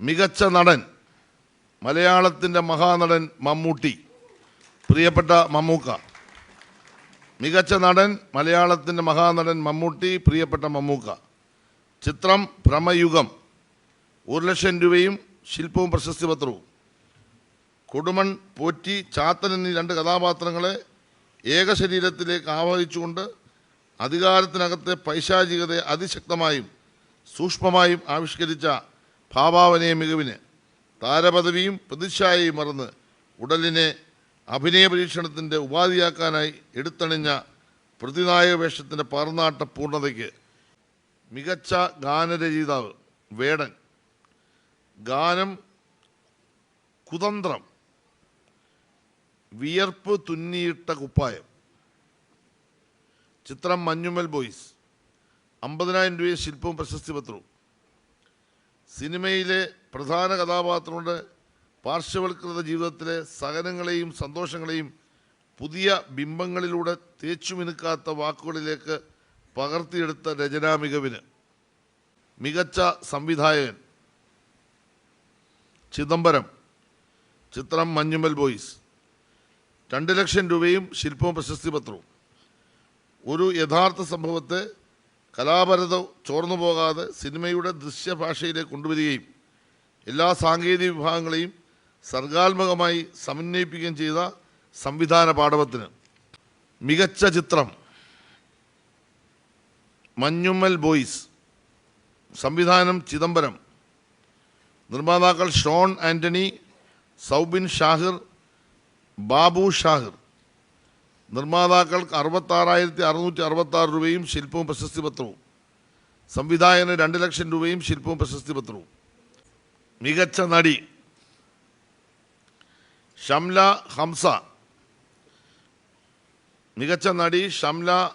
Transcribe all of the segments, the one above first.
മികച്ച നടൻ മലയാളത്തിന്റെ മഹാനടൻ മമ്മൂട്ടി പ്രിയപ്പെട്ട മമ്മൂക്ക. മികച്ച നടൻ മലയാളത്തിന്റെ മഹാനടൻ മമ്മൂട്ടി പ്രിയപ്പെട്ട മമ്മൂക്ക. ചിത്രം ഭ്രമയുഗം. ഒരു ലക്ഷം രൂപയും ശില്പവും പ്രശസ്തി പത്രവും. കൊടുമൺ പോറ്റി ചാത്തൻ എന്നീ രണ്ട് കഥാപാത്രങ്ങളെ ഏകശരീരത്തിലേക്ക് ആവാഹിച്ചുകൊണ്ട് അധികാരത്തിനകത്തെ പൈശാചികതയെ അതിശക്തമായും സൂക്ഷ്മമായും ആവിഷ്കരിച്ച ഭാവാവനയ മികവിന്. താരപദവിയും പ്രതിച്ഛായയും മറന്ന് ഉടലിനെ അഭിനയ പരീക്ഷണത്തിന്റെ ഉപാധിയാക്കാനായി എടുത്തണിഞ്ഞ പ്രതിനായക വേഷത്തിന്റെ പാർനാട്ട പൂർണതയ്ക്ക് മികച്ച ഗാനരചയിതാവ് വേടൻ. ഗാനം കുതന്ത്രം. വിയർപ്പ് തുന്നിയിട്ട കുപ്പായം. ചിത്രം മഞ്ഞുമൽ ബോയ്സ്. അമ്പതിനായിരം രൂപയും ശില്പവും പ്രശസ്തി പത്രവും. സിനിമയിലെ പ്രധാന കഥാപാത്രങ്ങളുടെ പാർശ്വവൽകൃത ജീവിതത്തിലെ സഹനങ്ങളെയും സന്തോഷങ്ങളെയും പുതിയ ബിംബങ്ങളിലൂടെ തേച്ചുമിനുക്കാത്ത വാക്കുകളിലേക്ക് പകർത്തിയെടുത്ത രചനാ മികവിന് മികച്ച സംവിധായകൻ ചിദംബരം ചിത്രം മഞ്ഞുമൽ ബോയ്സ്. രണ്ട് ലക്ഷം രൂപയും ശില്പവും പ്രശസ്തി പത്രവും. ഒരു യഥാർത്ഥ സംഭവത്തെ കലാപരത ചോർന്നു പോകാതെ സിനിമയുടെ ദൃശ്യഭാഷയിലേക്ക് കൊണ്ടുവരികയും എല്ലാ സാങ്കേതിക വിഭാഗങ്ങളെയും സർഗാത്മകമായി സമന്വയിപ്പിക്കുകയും ചെയ്ത സംവിധാന പാഠവത്തിന് മികച്ച ചിത്രം മഞ്ഞുമ്മൽ ബോയ്സ് സംവിധാനം ചിദംബരം നിർമ്മാതാക്കൾ ഷോൺ ആന്റണി സൗബിൻ ഷാഹിർ ബാബു ഷാഹിർ. നിർമ്മാതാക്കൾക്ക് അറുപത്താറായിരത്തി അറുന്നൂറ്റി അറുപത്താറ് രൂപയും ശില്പവും പ്രശസ്തി പത്രവും. സംവിധായകന് രണ്ട് ലക്ഷം രൂപയും ശില്പവും പ്രശസ്തി പത്രവും. മികച്ച നടി ഷംല ഹംസ. മികച്ച നടി ഷംല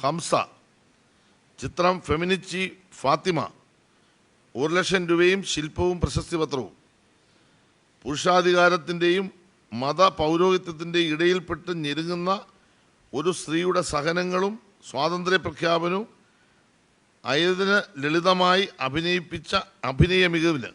ഹംസ. ചിത്രം ഫെമിനിച്ചി ഫാത്തിമ. ഒരു ലക്ഷം രൂപയും ശില്പവും പ്രശസ്തി പത്രവും. പുരുഷാധികാരത്തിന്റെയും മത പൗരോഹിത്യത്തിന്റെ ഇടയിൽപ്പെട്ട് ഞെരുങ്ങുന്ന ഒരു സ്ത്രീയുടെ സഹനങ്ങളും സ്വാതന്ത്ര്യ പ്രഖ്യാപനവും അയതിന് ലളിതമായി അഭിനയിപ്പിച്ച അഭിനയ മികവിന്